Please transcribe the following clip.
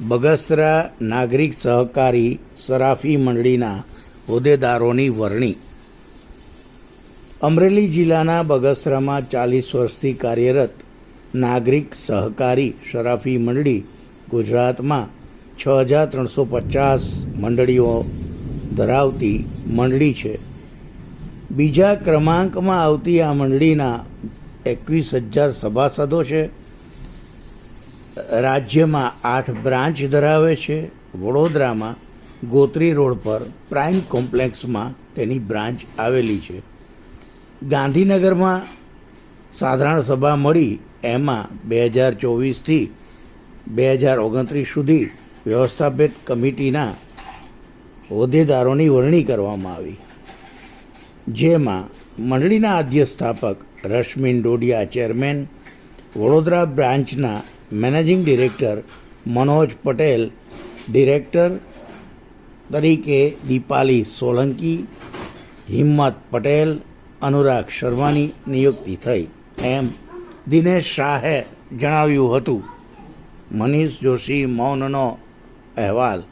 બગસરા નાગરિક સહકારી સરાફી મંડળીના હોદ્દેદારોની વરણી. અમરેલી જિલ્લાના બગસરામાં ચાલીસ વર્ષથી કાર્યરત નાગરિક સહકારી શરાફી મંડળી ગુજરાતમાં છ હજાર ત્રણસો પચાસ મંડળીઓ ધરાવતી મંડળી છે. બીજા ક્રમાંકમાં આવતી આ મંડળીના એકવીસ હજાર સભાસદો છે. રાજ્યમાં આઠ બ્રાન્ચ ધરાવે છે. વડોદરામાં ગોત્રી રોડ પર પ્રાઇમ કોમ્પ્લેક્સમાં તેની બ્રાન્ચ આવેલી છે. ગાંધીનગરમાં સાધારણ સભા મળી. એમાં બે હજાર ચોવીસથી બે હજાર ઓગણત્રીસ સુધી વ્યવસ્થાપિત કમિટીના હોદ્દેદારોની વરણી કરવામાં આવી. જેમાં મંડળીના અધ્યસ્થાપક રશ્મિન ડોડિયા, ચેરમેન વડોદરા બ્રાન્ચના managing director Manoj Patel, director તરીકે દીપાલી સોલંકી, હિંમત પટેલ, અનુરાગ શર્માની નિયુક્તિ થઈ. એમ દિનેશ શાહે જણાવ્યું હતું. મનીષ જોશી મૌનનો અહેવાલ